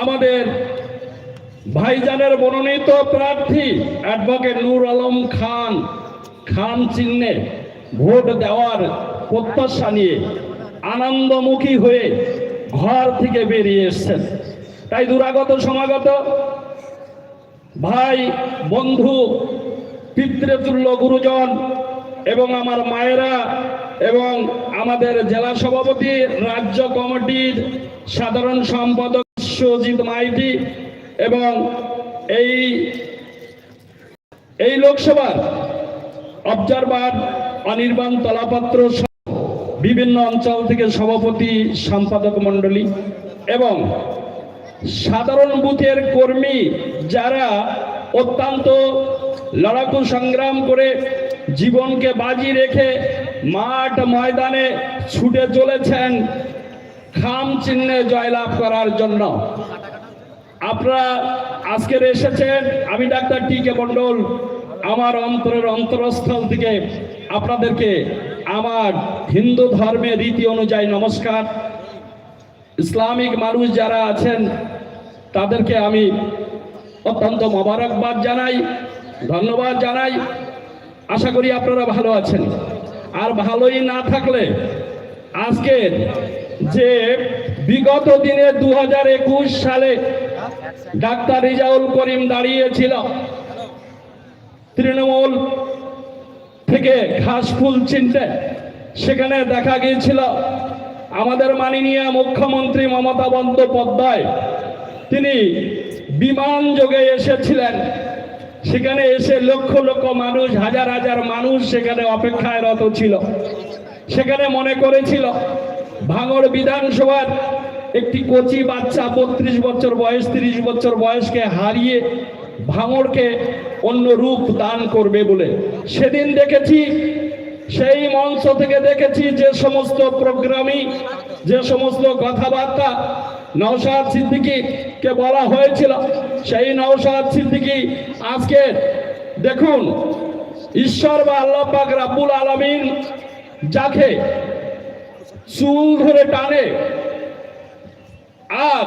আমাদের ভাইজানের মনোনীত প্রার্থী অ্যাডভোকেট নূর আলম খান খান চিহ্নে ভোট দেওয়ার প্রত্যাশা নিয়ে আনন্দমুখী হয়ে ঘর থেকে বেরিয়ে এসছেন। তাই দুরাগত সমাগত, ভাই, বন্ধু, পিতৃতুল্য গুরুজন এবং আমার মায়েরা এবং আমাদের জেলা সভাপতি, রাজ্য কমিটির সাধারণ সম্পাদক সুজিত মাইতি এবং এই এই লোকসভার অবজারভার অনির্বাণ তলাপাত্র বিভিন্ন অঞ্চল থেকে সভাপতি সম্পাদক মণ্ডলী এবং সাধারণ বুথের কর্মী যারা অত্যন্ত লড়াকু সংগ্রাম করে জীবনকে বাজি রেখে মাঠ ময়দানে ছুটে চলেছেন খাম চিহ্নে জয়লাভ করার জন্য। আপনারা আজকের এসেছেন, আমি ডাক্তার টি কে মণ্ডল, আমার অন্তরের অন্তরস্থল থেকে আপনাদেরকে আমার হিন্দু ধর্মের রীতি অনুযায়ী নমস্কার। ইসলামিক মানুষ যারা আছেন, তাদেরকে আমি অত্যন্ত মোবারকবাদ জানাই, ধন্যবাদ জানাই। আশা করি আপনারা ভালো আছেন। আর ভালোই না থাকলে আজকের যে বিগত দিনে দু হাজার একুশ সালে ডাক্তার রিজাউল করিম দাঁড়িয়েছিল তৃণমূল থেকে ঘাস ফুল চিনতে সেখানে দেখা গিয়েছিল আমাদের মাননীয় মুখ্যমন্ত্রী মমতা বন্দ্যোপাধ্যায়। তিনি বিমান যোগে এসেছিলেন। সেখানে এসে লক্ষ লক্ষ মানুষ, হাজার হাজার মানুষ সেখানে অপেক্ষায় রত ছিল। সেখানে মনে করেছিল ভাঙড় বিধানসভার একটি কচি বাচ্চা বত্রিশ বছর বয়স, তিরিশ বছর বয়সকে হারিয়ে ভাঙড়কে অন্য রূপ দান করবে বলে। সেদিন দেখেছি, সেই মঞ্চ থেকে দেখেছি যে সমস্ত প্রোগ্রামই যে সমস্ত কথাবার্তা নওশাদ সিদ্দিকীকে বলা হয়েছিল। সেই নওশাদ সিদ্দিকী আজকে দেখুন, ঈশ্বর বা আল্লাহ রাব্বুল আলামিন যাকে চুল ধরে টানে। আর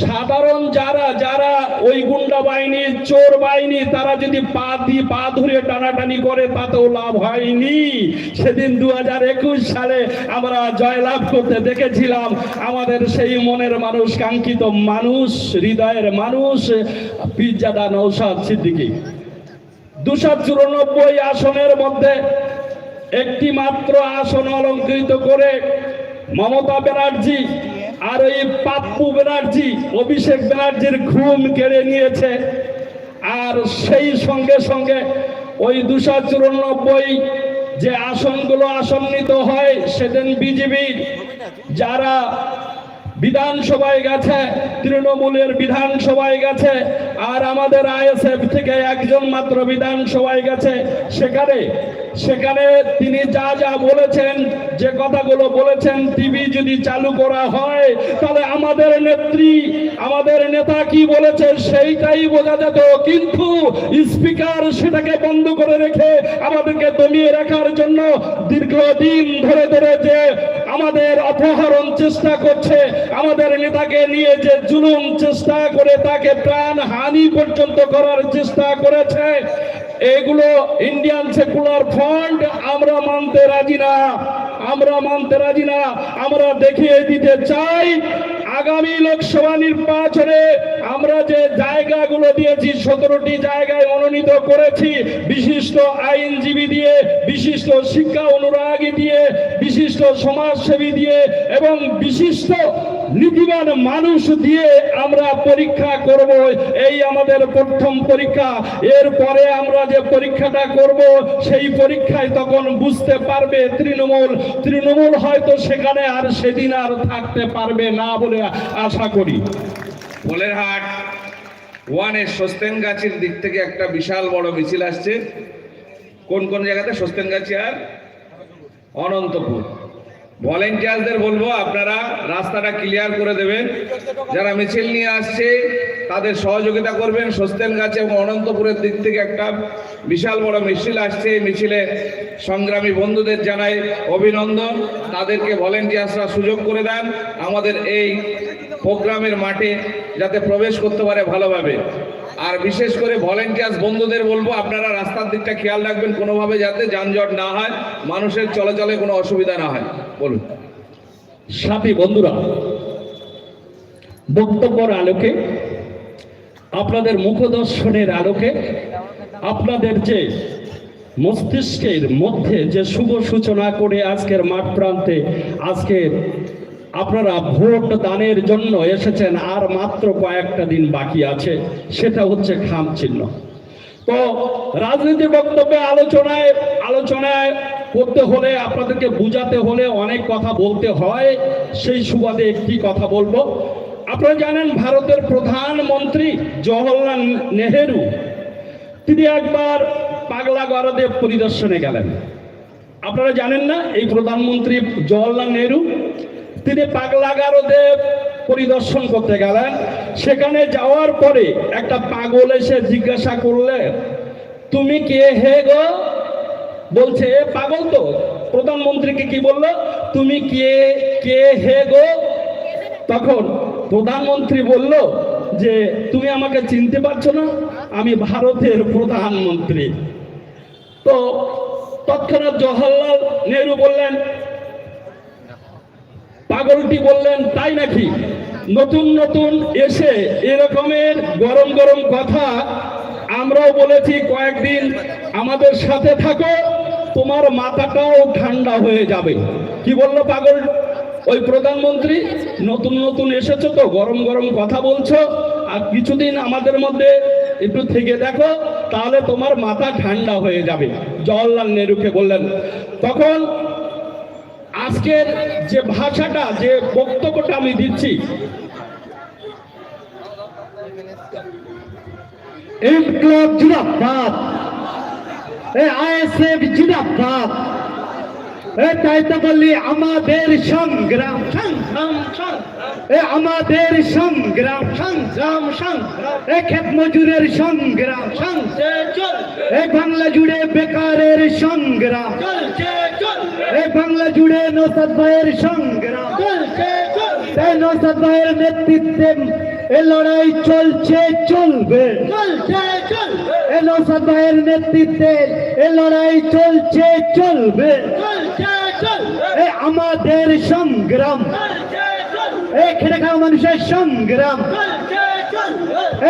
সাধারণ যারা যারা ওই গুন্ডা বাহিনী, চোর বাহিনী, তারা যদি পা দিয়ে পা ধরে টানাটানি করে, তাতেও লাভ হয়নি। সেদিন দু হাজার একুশ সালে আমরা জয়লাভ করতে দেখেছিলাম, আমাদের সেই মনের মানুষ, কাঙ্ক্ষিত মানুষ, হৃদয়ের মানুষ পিজ্জাদা নৌসাদ সিদ্দিকী। দুশো চুরানব্বই আসনের মধ্যে একটি মাত্র আসন অলঙ্কৃত করে মমতা ব্যানার্জি আর ওই পাপ্পু ব্যানার্জি, অভিষেক ব্যানার্জির ঘুম কেড়ে নিয়েছে। আর সেই সঙ্গে সঙ্গে ওই দুশো চুরানব্বই যে আসনগুলো আসন্নিত হয়, সেদিন বিজেপির যারা বিধানসভায় গেছে, তৃণমূলের বিধানসভায় গেছে, আর আমাদের আইএসএফ থেকে একজন মাত্র বিধানসভায় গেছে। সেখানে সেখানে তিনি যা যা বলেছেন, যে কথাগুলো বলেছেন, টিভি যদি চালু করা হয়, তাহলে আমাদের নেত্রী, আমাদের নেতা কি বলেছে সেইটাই বোঝা যেত। কিন্তু স্পিকার সেটাকে বন্ধ করে রেখে আমাদেরকে দমিয়ে রাখার জন্য দীর্ঘদিন ধরে ধরে যে আমাদের অপহরণ চেষ্টা করছে। আমাদের নেতাকে নিয়ে যে জুলুম চেষ্টা করে তাকে প্রাণ হানি পর্যন্ত করার চেষ্টা করেছে, এগুলো ইন্ডিয়ান সেকুলার ফ্রন্ট আমরা মানতে রাজি না। আমরা মানতে রাজি না। আমরা দেখিয়ে দিতে চাই আগামী লোকসভা নির্বাচনে আমরা যে জায়গাগুলো দিয়েছি, সতেরোটি জায়গায় মনোনীত করেছি, বিশিষ্ট আইনজীবী দিয়ে, বিশিষ্ট শিক্ষা অনুরাগী দিয়ে, বিশিষ্ট সমাজসেবী দিয়ে এবং বিশিষ্ট নীতিবান মানুষ দিয়ে আমরা পরীক্ষা করব। এই আমাদের প্রথম পরীক্ষা। এরপরে আমরা যে পরীক্ষাটা করব, সেই পরীক্ষায় তখন বুঝতে পারবে তৃণমূল। তৃণমূল হয়তো সেখানে আর সেদিন আর থাকতে পারবে না বলে আশা করি। পোলেরহাট ওয়ানের সস্তেনগাছির দিক থেকে একটা বিশাল বড় মিছিল আসছে। কোন কোন জায়গাতে? সস্তেনগাছি আর অনন্তপুর। ভলেন্টিয়ারদের বলব, আপনারা রাস্তাটা ক্লিয়ার করে দেবেন। যারা মিছিল নিয়ে আসছে, তাদের সহযোগিতা করবেন। সস্তেন গাছে এবং অনন্তপুরের দিক থেকে একটা বিশাল বড় মিছিল আসছে। মিছিলে সংগ্রামী বন্ধুদের জানাই অভিনন্দন। তাদেরকে ভলেন্টিয়ার্সরা সুযোগ করে দেন। আমাদের এই প্রোগ্রামের মাঠে যাতে প্রবেশ করতে পারে ভালোভাবে। আর বিশেষ করে ভলেন্টিয়ার্স বন্ধুদের বলব, আপনারা রাস্তার দিকটা খেয়াল রাখবেন। কোনোভাবে যাতে যানজট না হয়, মানুষের চলাচলে কোনো অসুবিধা না হয়। বলুন। সাথী বন্ধুরা, বক্তব্যের আলোকে, আপনাদের মুখদর্শনের আলোকে, আপনাদের যে মস্তিষ্কের মধ্যে যে শুভ সূচনা করে আজকের মাঠ প্রান্তে, আজকে আপনারা ভোট দানের জন্য এসেছেন, আর মাত্র কয়েকটা দিন বাকি আছে, সেটা হচ্ছে খাম চিহ্ন তো রাজনীতি বক্তব্যে আলোচনায় আলোচনায় করতে হলে, আপনাদেরকে বুঝাতে হলে অনেক কথা বলতে হয়। সেই সুবাদে একটি কথা বলব। আপনারা জানেন, ভারতের প্রধানমন্ত্রী জওহরলাল নেহেরু, তিনি একবার পাগলা পরিদর্শনে গেলেন। আপনারা জানেন না, এই প্রধানমন্ত্রী জওহরলাল নেহেরু, তিনি পাগলা গারদেব পরিদর্শন করতে গেলেন। সেখানে যাওয়ার পরে একটা পাগল এসে জিজ্ঞাসা করলে, তুমি কে হে গো? বলছে, "এ পাগল তো। প্রধানমন্ত্রীকে কি বলল? তুমি কে কে, হে গো? তখন প্রধানমন্ত্রী বলল যে, তুমি আমাকে চিনতে পারছ না? আমি ভারতের প্রধানমন্ত্রী। তো তৎক্ষণাৎ জওহরলাল নেহরু বললেন, পাগলটি বললেন, তাই নাকি? নতুন নতুন এসে এরকমের গরম গরম কথা আমরাও বলেছি কয়েকদিন আমাদের সাথে থাকো। তোমার মাথাটাও ঠান্ডা হয়ে যাবে। কি বলল পাগল? ওই প্রধানমন্ত্রী, নতুন নতুন এসেছ তো, গরম গরম কথা বলছো, আর কিছুদিন আমাদের মধ্যে একটু থেকে দেখো, তাহলে তোমার মাথা ঠান্ডা হয়ে যাবে। জওয়াহরলাল নেহরুকে বললেন। তখন আজকের যে ভাষাটা, যে বক্তব্যটা আমি দিচ্ছি, ইনকলাব জিন্দাবাদ। আইএসএফ এ তাই তো বললি আমাদের সংগ্রাম। সংগ্রাম আমাদের সংগ্রাম। সংগ্রাম সংগ্রাম। ক্ষেত মজুরের সংগ্রাম। এ বাংলা জুড়ে বেকারের সংগ্রাম। এ বাংলা জুড়ে নৌসাদ ভাইয়ের সংগ্রাম। চল নৌসাদ ভাইয়ের নেতৃত্বে এ লড়াই চলছে চলবে। চলছে চলবে। এ নৌসাদ ভাইয়ের নেতৃত্বে এ লড়াই চলছে চলবে। চলছে চলবে। এ আমাদের সংগ্রাম। এ খেটে খাওয়া মানুষের সংগ্রাম।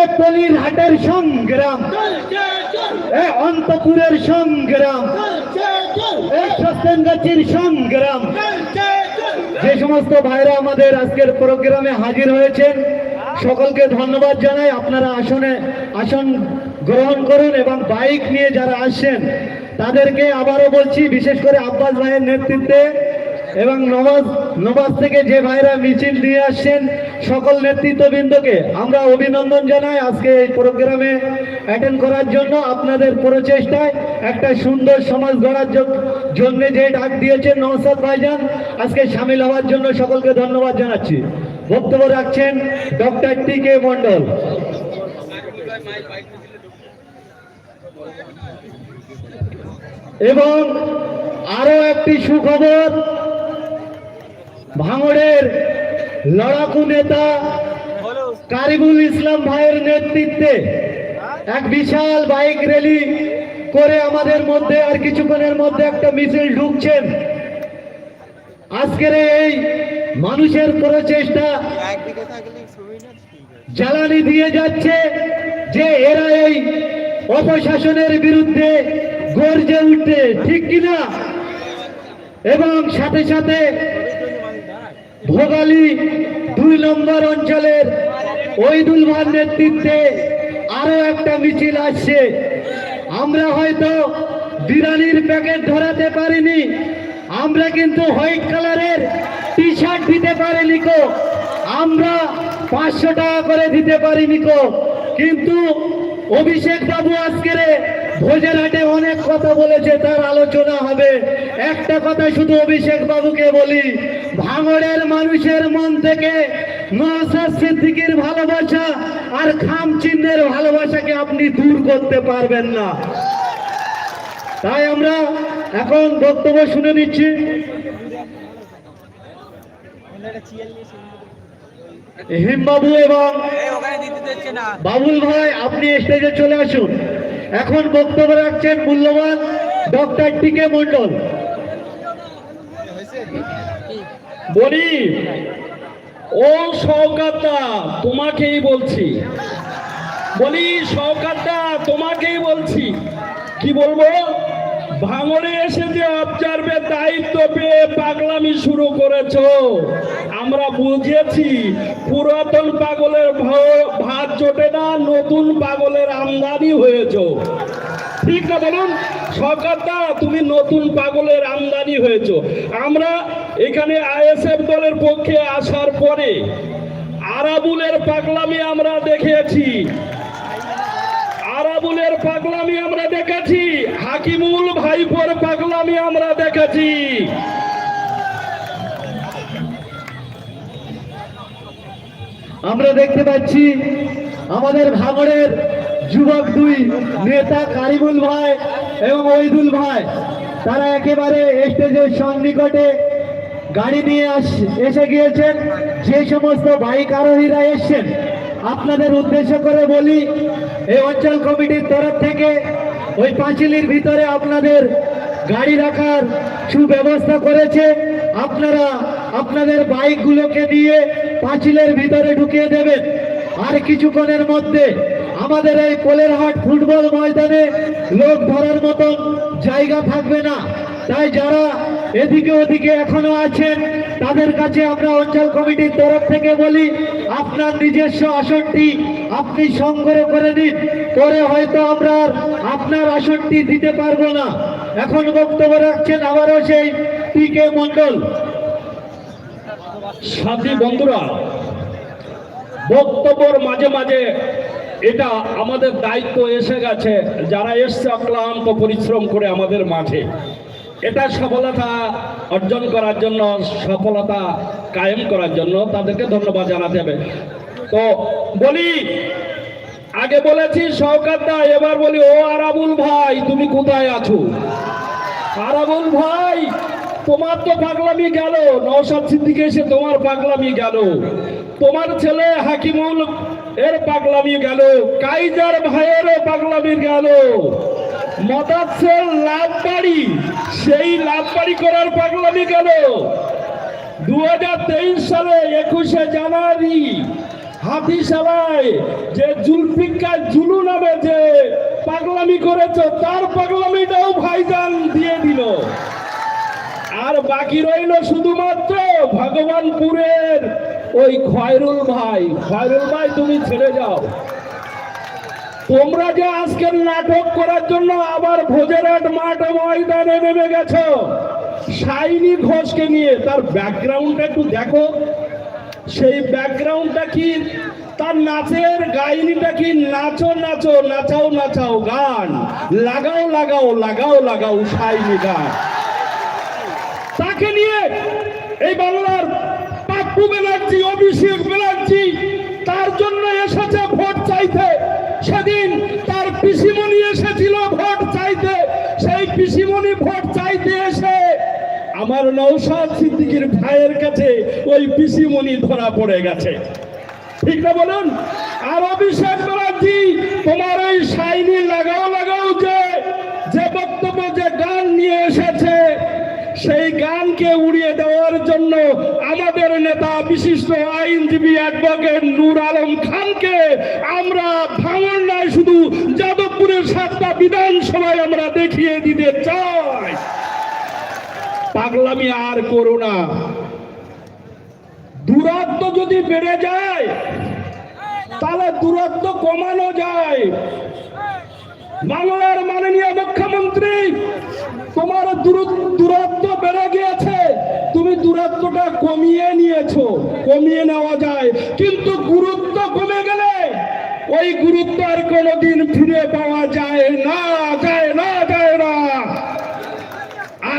এ পলির হাটের সংগ্রাম। এ অন্তপুরের সংগ্রাম। এ সস্তেনগাছির সংগ্রাম। যে সমস্ত ভাইরা আমাদের আজকের প্রোগ্রামে হাজির হয়েছেন সকলকে ধন্যবাদ জানাই। আপনারা আসনে আসন গ্রহণ করুন এবং বাইক নিয়ে যারা আসছেন, তাদেরকে আবারও বলছি, বিশেষ করে আব্বাস ভাইয়ের নেতৃত্বে এবং নবাজ নবাজ থেকে যে ভাইরা মিছিল নিয়ে আসছেন, সকল নেতৃত্ববৃন্দকে আমরা অভিনন্দন জানাই আজকে এই প্রোগ্রামে অ্যাটেন্ড করার জন্য। আপনাদের প্রচেষ্টায় একটা সুন্দর সমাজ গড়ার জন্য যে ডাক দিয়েছেন নওসাদ ভাইজান, আজকে সামিল হওয়ার জন্য সকলকে ধন্যবাদ জানাচ্ছি। বক্তব্য রাখছেন ডক্টর টি কে মন্ডল এবং আরও একটি সুখবর, ভাঙড়ের লড়াকু নেতা কারিবুল ইসলাম ভাইয়ের নেতৃত্বে এক বিশাল বাইক র্যালি করে আমাদের মধ্যে আর কিছুক্ষণের মধ্যে একটা মিছিল ঢুকছেন। আজকের এই মানুষের প্রচেষ্টা জ্বালানি দিয়ে যাচ্ছে যে এরা এই অপশাসনের বিরুদ্ধে গর্জে উঠতে ঠিক কিনা? এবং সাথে সাথে ভোগালী দুই নম্বর অঞ্চলের ওইদুল ভার নেতৃত্বে আরও একটা মিছিল আসছে। আমরা হয়তো বিরানির প্যাকেট ধরাতে পারিনি, আমরা কিন্তু হোয়াইট কালারের টি শার্ট দিতে পারিনি কো আমরা পাঁচশো টাকা করে দিতে পারিনি কো কিন্তু অভিষেক বাবু আজকের ভোজের হাটে অনেক কথা বলেছে, তার আলোচনা হবে। একটা কথা শুধু অভিষেক বাবুকে বলি, ভাঙড়ের মানুষের মন থেকে সিদ্দিকীর ভালোবাসা আর খাম চিহ্নের ভালোবাসাকে আপনি দূর করতে পারবেন না। তাই আমরা এখন বক্তব্য শুনে নিচ্ছি। ছবি হিমবাবু এবং বাবুল ভাই, আপনি স্টেজে চলে আসুন। এখন বক্তব্য রাখছেন মূল্যবান ডক্টর টি কে মন্ডল বলি, ও সৌকাতদা তোমাকেই বলছি। বলি সৌকাতদা তোমাকেই বলছি। কি বলব? ভাঙড়ে এসে যে অবজার্ভের দায়িত্ব পেয়ে পাগলামি শুরু করেছ, আমরা বুঝেছি পুরাতন পাগলের ভাত জোটে না, নতুন পাগলের আমদানি হয়েছো। ঠিক না বলুন? সরকারদা তুমি নতুন পাগলের আমদানি হয়েছ। আমরা এখানে আইএসএফ দলের পক্ষে আসার পরে আরাবুলের পাগলামি আমরা দেখেছি। আরাবুলের পাগলামি আমরা দেখেছি। হাকিমুল ভাইপোর পাগলামি আমরা দেখেছি। আমরা দেখতে পাচ্ছি আমাদের ভাঙড়ের যুবক দুই নেতা কারিমুল ভাই এবং ওইদুল ভাই। তারা একেবারে স্টেজের সন্নিকটে গাড়ি নিয়ে এসে গিয়েছেন। যে সমস্ত বাইক আরোহীরা এসছেন, আপনাদের উদ্দেশ্য করে বলি এই অঞ্চল কমিটির তরফ থেকে ওই পাঁচিলির ভিতরে আপনাদের গাড়ি রাখার সুব্যবস্থা করেছে। আপনারা আপনাদের বাইকগুলোকে দিয়ে পাঁচিলের ভিতরে ঢুকিয়ে দেবেন। আর কিছুক্ষণের মধ্যে আমাদের এই কোলেরহাট ফুটবল ময়দানে লোক ধরার মতন জায়গা থাকবে না। তাই যারা এদিকে ওদিকে এখনও আছেন, তাদের কাছে আমরা অঞ্চল কমিটির তরফ থেকে বলি, আপনার নিজস্ব আসনটি আপনি সংগ্রহ করে নিন, পরে হয়তো আমরা আপনার আসনটি দিতে পারব না। এখন বক্তব্য রাখছেন আবারও সেই পি কে মন্ডল সাথী বন্ধুরা, বক্তব্যর মাঝে মাঝে এটা আমাদের দায়িত্ব এসে গেছে, যারা এসছে অক্লান্ত পরিশ্রম করে আমাদের মাঠে এটা সফলতা অর্জন করার জন্য, সফলতা কায়েম করার জন্য তাদেরকে ধন্যবাদ জানাতে হবে। তো বলি, আগে বলেছি সরকার দা, এবার বলি, ও আরাবুল ভাই, তুমি কোথায় আছো? আরাবুল ভাই, তোমার তো পাগলামি গেল। নওশাদ সিদ্দিকে এসে তোমার পাগলামি গেল। তোমার ছেলে হাকিমুল এর পাগলামি গেল। কাইজার ভাইয়েরও পাগলামি গেল। মদাসের লাভ বাড়ি সেই লাভ বাড়ি করার পাগলামি গেল। দু হাজার তেইশ সালে একুশে জানুয়ারি হাতিশালায় যে জুলফিকার জুলু নামে যে পাগলামি করেছে, তার পাগলামিটাও ভাইজান দিয়ে দিল। আর বাকি রইল শুধুমাত্র ভগবানপুরের ওই খয়রুল ভাই। খয়রুল ভাই, তুমি ছেড়ে যাও। তোমরা যে আজকের নাটক করার জন্য আবার ভোজেরহাট মাঠ ময়দানে নেমে গেছো, সাইনি ঘোষকে নিয়ে, তার ব্যাকগ্রাউন্ডটা একটু দেখো। সেই ব্যাকগ্রাউন্ডটা কি? তার নাচের গাইনিটা কি? নাচো নাচো, নাচাও নাচাও গান। লাগাও লাগাও লাগাও লাগাও সাইনি গান। তাকে নিয়ে এই বাংলার পাপ্পু ব্যানার্জি, অভিষেক ব্যানার্জি, তার জন্য এসেছে ভোট চাইতে। সেদিন তার পিসিমণি এসেছিল ভোট চাইতে। সেই পিসিমণি ভোট আমার নৌসাদ সিদ্দিকির ভাইয়ের কাছে ওই পিসিমণি ধরা পড়ে গেছে। ঠিক না বলুন? আর অভিষেক ব্যানার্জি, তোমার ওই সাইনি লাগাও লাগাও যে যে বক্তব্য, যে গান নিয়ে এসেছে, সেই গানকে উড়িয়ে দেওয়ার জন্য আমাদের নেতা, বিশিষ্ট আইনজীবী অ্যাডভোকেট নূর আলম খানকে আমরা ভাঙন নয়, শুধু যাদবপুরের সাতটা বিধানসভায় আমরা দেখিয়ে দিতে চাই। পাগলামি আর করো না। দূরত্ব যদি বেড়ে যায়, তাহলে দূরত্ব কমানো যায়। বাংলার মাননীয় মুখ্যমন্ত্রী, তোমার দূর- দূরত্ব বেড়ে গিয়েছে, তুমি দূরত্বটা কমিয়ে নিয়েছো, কমিয়ে নেওয়া যায়। কিন্তু গুরুত্ব কমে গেলে ওই গুরুত্ব আর কোনোদিন ফিরে পাওয়া যায় না, যায়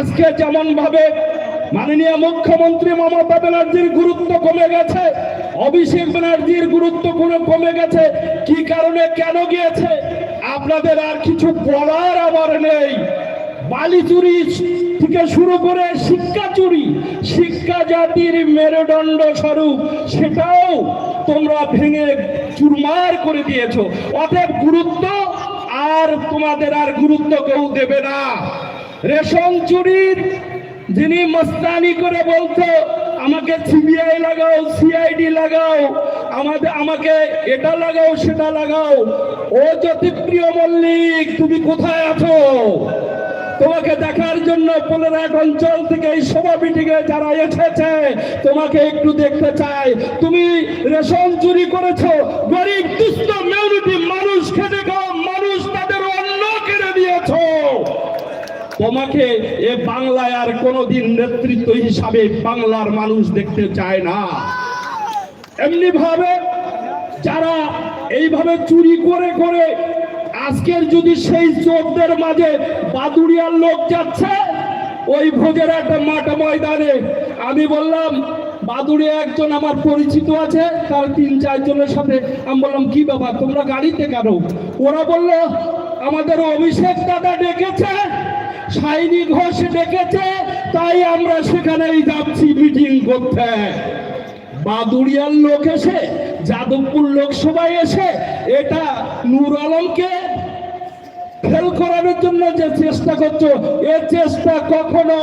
আজকে যেমন ভাবে মাননীয় মুখ্যমন্ত্রী মমতা ব্যানার্জির গুরুত্ব কমে গেছে, অভিষেক ব্যানার্জির গুরুত্ব কমে গেছে, কি কারণে কেন গিয়েছে, আপনাদের আর কিছু বলার আবার নেই। বালি চুরি থেকে শুরু করে শিক্ষা চুরি, শিক্ষা জাতির মেরুদণ্ড স্বরূপ, সেটাও তোমরা ভেঙে চুরমার করে দিয়েছ। অতএব গুরুত্ব আর তোমাদের আর গুরুত্ব কেউ দেবে না। রেশন চুরির যিনি মস্তানি করে বলতো, আমাকে সিবিআই লাগাও, সিআইডি লাগাও, আমাদের, আমাকে এটা লাগাও, সেটা লাগাও। ও জ্যোতিপ্রিয় মল্লিক, তুমি কোথায় আছো? তোমাকে দেখার জন্য পোলেরাট অঞ্চল থেকে এই সভা মিটিংয়ে যারা এসেছে, তোমাকে একটু দেখতে চাই। তুমি রেশন চুরি করেছ, গরিব, দুস্থ মেউরিটি মানুষ খেটে খাও মানুষ তাদের অন্ন কেড়ে দিয়েছ তোমাকে এ বাংলায় আর কোনোদিন নেতৃত্ব হিসাবে বাংলার মানুষ দেখতে চায় না। এমনি ভাবে যারা এইভাবে চুরি করে করে আজকের যদি সেই চোরদের মাঝে বাদুড়িয়ার লোক যাচ্ছে, ওই ভোজের একটা মাঠ ময়দানে, আমি বললাম বাদুড়িয়া একজন আমার পরিচিত আছে, তার তিন চারজনের সাথে। আমি বললাম, কি বাবা তোমরা গাড়িতে কেন? ওরা বলল, আমাদের অভিষেক দাদা ডেকেছে সাইনি ঘোষ ডেকেছে, তাই আমরা সেখানেই যাচ্ছি মিটিং করতে। বাদুড়িয়ার লোক এসে, যাদবপুর লোকসভায় এসে, এটা নূর আলমকে ফেল করানোর জন্য যে চেষ্টা করছ, এ চেষ্টা কখনো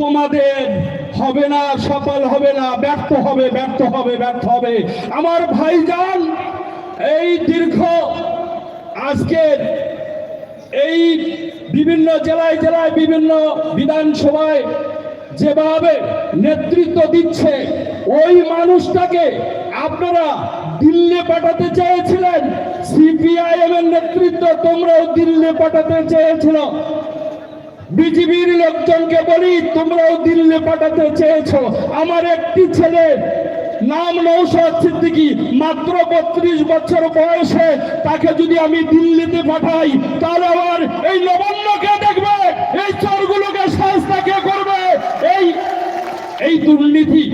তোমাদের হবে না, সফল হবে না, ব্যর্থ হবে ব্যর্থ হবে ব্যর্থ হবে। আমার ভাইজান, এই দীর্ঘ আজকের এই বিভিন্ন জেলায় জেলায় বিভিন্ন বিধানসভায় যেভাবে নেতৃত্ব দিচ্ছে, ওই মানুষটাকে আপনারা দিল্লি পাঠাতে চেয়েছিলেন। সিপিআইএম এর নেতৃত্ব তোমরাও দিল্লি পাঠাতে চেয়েছিল। বিজেপির লোকজনকে বলি, তোমরাও দিল্লি পাঠাতে চেয়েছো। আমার একটি ছেলে নাম নৌসাদ সিদ্দিকি, মাত্র বত্রিশ বছর বয়সে তাকে যদি আমি দিল্লিতে পাঠাই, তাহলে আমার এই নবান্নকে দেখবে, এই চোরগুলোকে সাজটা কে করবে? এই এই দুর্নীতি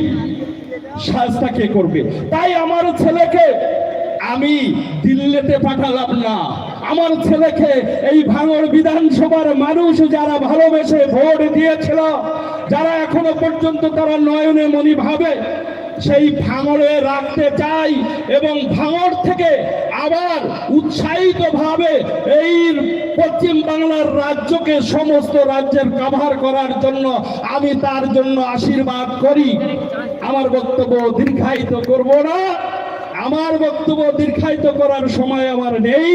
সাজটা কে করবে? তাই আমার ছেলেকে আমি দিল্লিতে পাঠালাম না। আমার ছেলেকে এই ভাঙড় বিধানসভার মানুষ যারা ভালোবেসে ভোট দিয়েছিল, যারা এখনও পর্যন্ত তারা নয়নে মনি ভাবে সেই ভাঙড়ে রাখতে চাই এবং ভাঙড় থেকে আবার উৎসাহিত ভাবে এই পশ্চিম বাংলার রাজ্যকে সমস্ত রাজ্যের কাভার করার জন্য আমি তার জন্য আশীর্বাদ করি। আমার বক্তব্য দীর্ঘায়িত করব না। আমার বক্তব্য দীর্ঘায়িত করার সময় আমার নেই।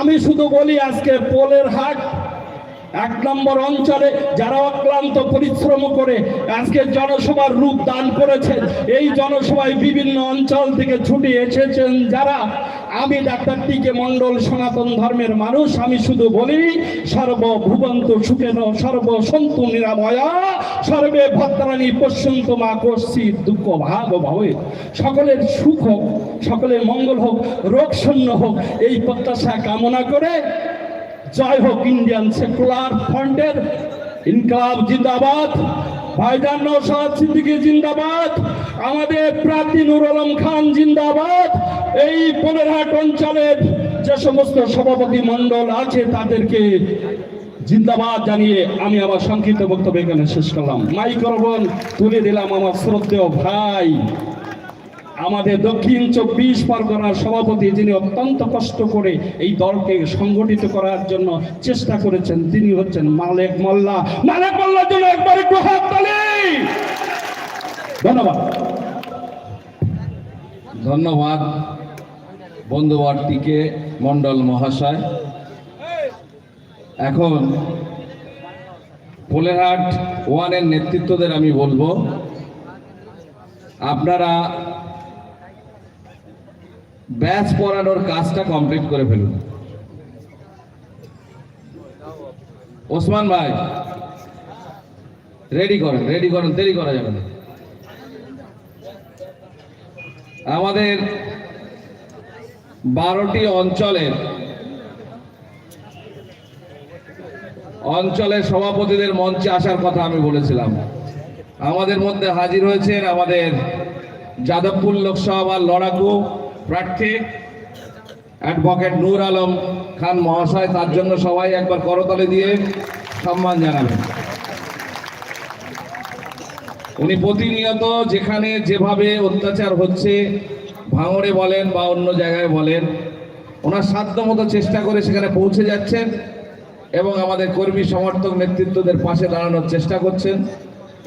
আমি শুধু বলি আজকে পোলের হাট এক নম্বর অঞ্চলে যারা অক্লান্ত পরিশ্রম করে আজকে জনসভার রূপ দান করেছেন, এই জনসভায় বিভিন্ন অঞ্চল থেকে ছুটে এসেছেন যারা। আমি ডাক্তার টি কে মণ্ডল সনাতন ধর্মের মানুষ, আমি শুধু বলি, সর্বভুবন্ত সুখেন, সর্বসন্তু নিরাময়া, সর্বে ভদ্রাণী পশ্যন্ত মা কর্ষি দুঃখ ভাগ ভবে। সকলের সুখ হোক, সকলের মঙ্গল হোক রোগ শূন্য হোক, এই প্রত্যাশা কামনা করে জয় হোক ইন্ডিয়ান সেকুলার ফ্রন্টের ইনকাব জিন্দাবাদ। ভাইজান নৌসাদ সিদ্দিকী জিন্দাবাদ। আমাদের প্রার্থী নুর আলম খান জিন্দাবাদ। এই পনেরহাট অঞ্চলের যে সমস্ত সভাপতি মণ্ডল আছে, তাদেরকে জিন্দাবাদ জানিয়ে আমি আমার সংক্ষিপ্ত বক্তব্য এখানে শেষ করলাম। মাইক্রোফোন তুলে দিলাম আমার শ্রদ্ধেয় ভাই। আমাদের দক্ষিণ চব্বিশ পরগনার সভাপতি যিনি অত্যন্ত কষ্ট করে এই দলকে সংগঠিত করার জন্য চেষ্টা করেছেন, তিনি হচ্ছেন মালেক মোল্লা। মালেক মোল্লার জন্য একবার একটু হাত তালি! ধন্যবাদ। ধন্যবাদ, বন্ধুবর্তীকে, মণ্ডল মহাশয়। এখন পোলেরহাট ওয়ানের নেতৃত্বদের আমি বলব, আপনারা ব্যাচ পড়ানোর কাজটা কমপ্লিট করে ফেলুন। ওসমান ভাই, রেডি করেন রেডি করেন, দেরি করা যাবে না। আমাদের বারোটি অঞ্চলের অঞ্চলের সভাপতিদের মঞ্চে আসার কথা আমি বলেছিলাম। আমাদের মধ্যে হাজির হয়েছেন আমাদের যাদবপুর লোকসভার লড়াকু প্রার্থী অ্যাডভোকেট নূর আলম খান মহাশয়, তার জন্য সবাই একবার করতালি দিয়ে সম্মান জানাবেন। উনি প্রতিনিয়ত যেখানে যেভাবে অত্যাচার হচ্ছে, ভাঙড়ে বলেন বা অন্য জায়গায় বলেন, ওনার সাধ্য মতো চেষ্টা করে সেখানে পৌঁছে যাচ্ছেন এবং আমাদের কর্মী সমর্থক নেতৃত্বদের পাশে দাঁড়ানোর চেষ্টা করছেন।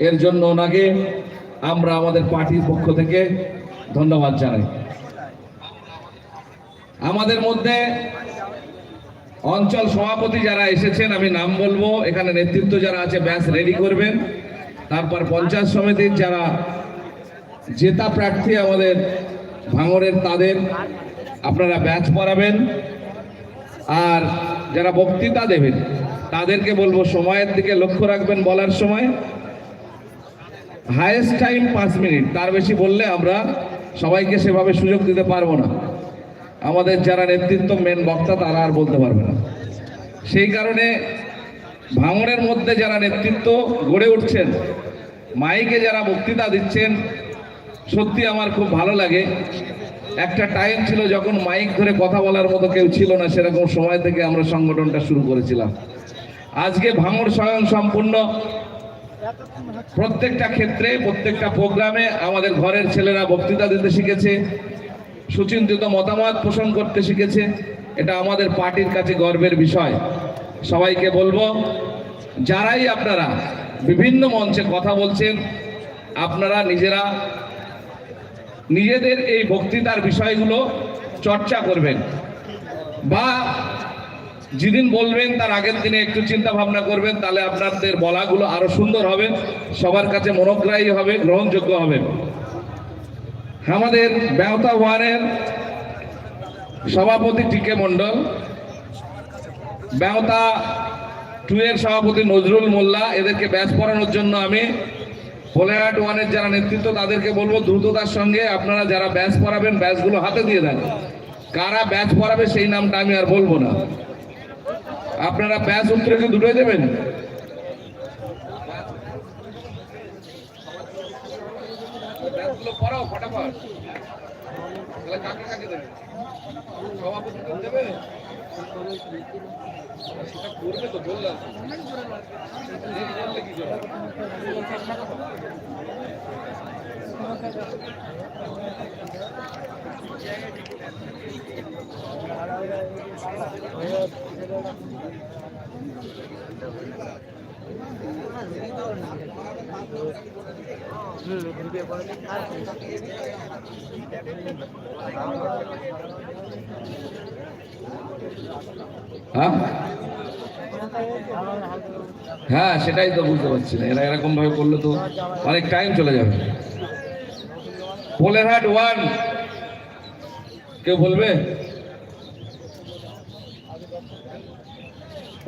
এর জন্য ওনাকে আমরা আমাদের পার্টির পক্ষ থেকে ধন্যবাদ জানাই। আমাদের মধ্যে অঞ্চল সভাপতি যারা এসেছেন, আমি নাম বলব। এখানে নেতৃত্ব যারা আছে, ব্যাস রেডি করবেন। তারপর পঞ্চায়েত সমিতির যারা জেতা প্রার্থী আমাদের ভাঙরের তাদের, আপনারা ব্যাচ পড়াবেন। আর যারা বক্তৃতা দেবেন, তাদেরকে বলব, সময়ের দিকে লক্ষ্য রাখবেন বলার সময়। হায়েস্ট টাইম পাঁচ মিনিট, তার বেশি বললে আমরা সবাইকে সেভাবে সুযোগ দিতে পারব না। আমাদের যারা নেতৃত্ব মেন বক্তা, তারা আর বলতে পারবে না। সেই কারণে ভাঙড়ের মধ্যে যারা নেতৃত্ব গড়ে উঠছেন, মাইকে যারা বক্তৃতা দিচ্ছেন, সত্যি আমার খুব ভালো লাগে। একটা টাইম ছিল যখন মাইক ধরে কথা বলার মতো কেউ ছিল না, সেরকম সময় থেকে আমরা সংগঠনটা শুরু করেছিলাম। আজকে ভাঙড় স্বয়ং সম্পূর্ণ প্রত্যেকটা ক্ষেত্রে, প্রত্যেকটা প্রোগ্রামে আমাদের ঘরের ছেলেরা বক্তৃতা দিতে শিখেছে। সুচিন্তিত মতামত পোষণ করতে শিখেছে। এটা আমাদের পার্টির কাছে গর্বের বিষয়। সবাইকে বলব, যারাই আপনারা বিভিন্ন মঞ্চে কথা বলছেন, আপনারা নিজেরা নিজেদের এই বক্তৃতার বিষয়গুলো চর্চা করবেন। বা যেদিন বলবেন, তার আগের দিনে একটু চিন্তা ভাবনা করবেন, তাহলে আপনাদের বলাগুলো আরও সুন্দর হবে, সবার কাছে মনোগ্রাহী হবে, গ্রহণযোগ্য হবে। আমাদের ব্যবতা ওয়ানের সভাপতি টিকে মণ্ডল, ব্যবতা টু এর সভাপতি নজরুল মোল্লা, এদেরকে ব্যাচ পড়ানোর জন্য আমি পোলেহাট ওয়ানের যারা নেতৃত্ব তাদেরকে বলব দ্রুততার সঙ্গে আপনারা যারা ব্যাচ পড়াবেন, ব্যাচগুলো হাতে দিয়ে দেন। কারা ব্যাচ পড়াবে সেই নামটা আমি আর বলব না। আপনারা ব্যাচ উত্তরকে দুটোই দেবেন? ব্যাচগুলো পড়াও ফটাফট। তাহলে কাকে কাকে দেবে? সভাপতি দেবে। সেটা করবে তো বললাম বললে কি করে? হ্যাঁ হ্যাঁ? সেটাই তো বুঝতে পারছি না। এরা এরকম ভাবে করলে তো অনেক টাইম চলে যাবে। পোলেরহাট ওয়ান কেউ বলবে?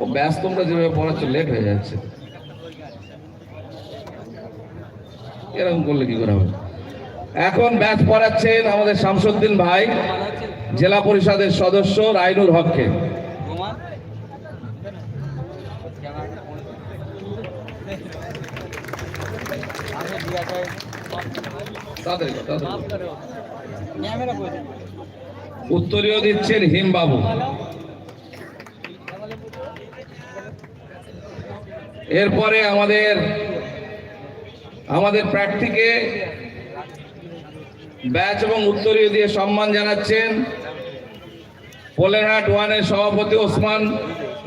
ও ব্যাস তোমরা যেভাবে পড়াচ্ছ লেট হয়ে যাচ্ছে। এরকম করলে কি করে হবে? এখন ব্যাচ পড়াচ্ছেন আমাদের শামসুদ্দিন ভাই, জেলা পরিষদের সদস্য রাইনুর হককে। উত্তরীয় দিচ্ছেন হিমবাবু। এরপরে আমাদের আমাদের প্রার্থীকে ব্যাচ এবং উত্তরীয় দিয়ে সম্মান জানাচ্ছেন পোলেরহাট ওয়ানের সভাপতি ওসমান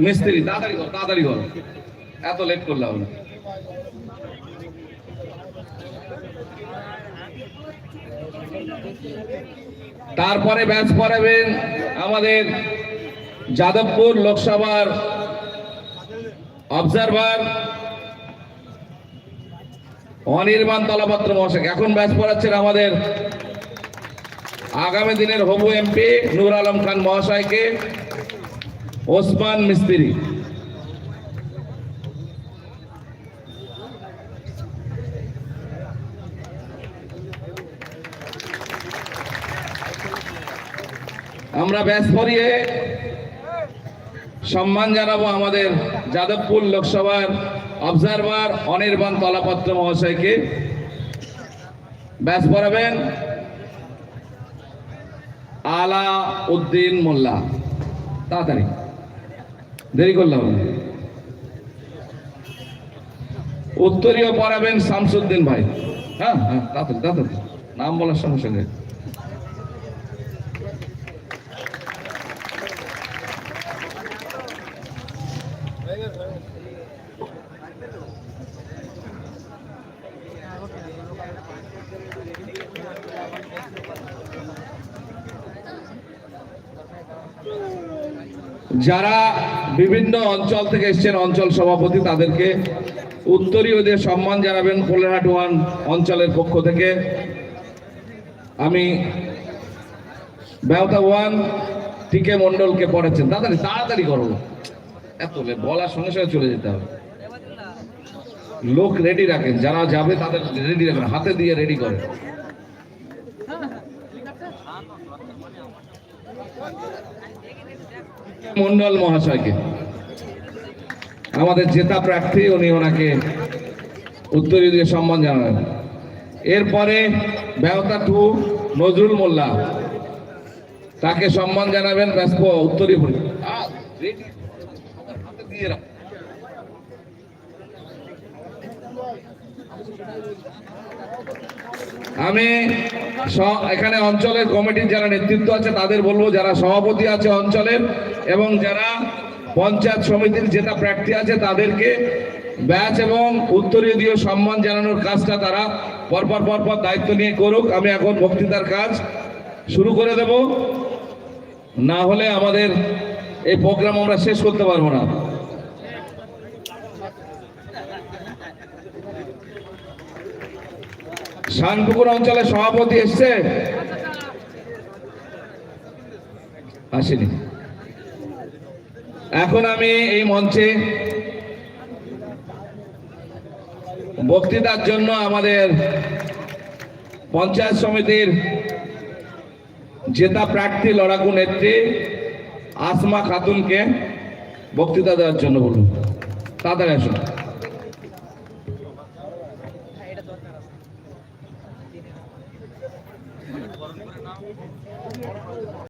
মিস্ত্রি। তাড়াতাড়ি কর, তাড়াতাড়ি এত লেট করলাম না। তারপরে ব্যাচ পড়াবেন আমাদের যাদবপুর লোকসভার অবজারভার অনির্বাণ তলাপত্র মহাশয়, এখন ব্যাচ পড়াচ্ছেন আমাদের আগামী দিনের হবু এমপি নূর আলম খান মহাশয়কে, ওসমান মিস্ত্রি। আমরা ব্যাস পরিয়ে সম্মান জানাব আমাদের যাদবপুর লোকসভার অবজারভার অনির্বাণ তলাপত্র মহাশয়কে। ব্যাস পড়াবেন। আলা উদ্দিন মোল্লা। তাড়াতাড়ি। দেরি করলাম উত্তরীয় পড়াবেন শামসুদ্দিন ভাই। হ্যাঁ হ্যাঁ তাড়াতাড়ি তাড়াতাড়ি। নাম বলার সঙ্গে সঙ্গে যারা বিভিন্ন অঞ্চল থেকে এসেছেন, অঞ্চল সভাপতি, তাদেরকে উত্তরীয়দের সম্মান জানাবেন কোলেরহাট ওয়ান অঞ্চলের পক্ষ থেকে। আমি ব্যবতা ওয়ান টিকে মন্ডলকে পড়েছেন তাড়াতাড়ি তাড়াতাড়ি করো। এত বলার সঙ্গে সঙ্গে চলে যেতে হবে। লোক রেডি রাখেন, যারা যাবে তাদের রেডি রাখেন, হাতে দিয়ে রেডি করেন মন্ডল মহাশয়কে আমাদের জেতা প্রার্থী উনি ওনাকে উত্তরীয় দিয়ে সম্মান জানাবেন এরপরে ব্যবতা টু নজরুল মোল্লা তাকে সম্মান জানাবেন ব্যস্ত? হাতে দিয়ে। আমি এখানে অঞ্চলের কমিটির যারা নেতৃত্ব আছে, তাদের বলব যারা সভাপতি আছে অঞ্চলের এবং যারা পঞ্চায়েত সমিতির যেটা প্রার্থী আছে, তাদেরকে ব্যাচ এবং উত্তরীয় দিয়ে সম্মান জানানোর কাজটা তারা পরপর পরপর দায়িত্ব নিয়ে করুক। আমি এখন বক্তৃতার কাজ শুরু করে দেব। না হলে আমাদের এই প্রোগ্রাম আমরা শেষ করতে পারব না। শানপুকুর অঞ্চলের সভাপতি এসছে। আসেনি। এখন আমি এই মঞ্চে বক্তৃতার জন্য আমাদের পঞ্চায়েত সমিতির জেতা প্রার্থী লড়াকু নেত্রী আসমা খাতুনকে বক্তৃতা দেওয়ার জন্য বলুন। তাড়াতাড়ি আসুন।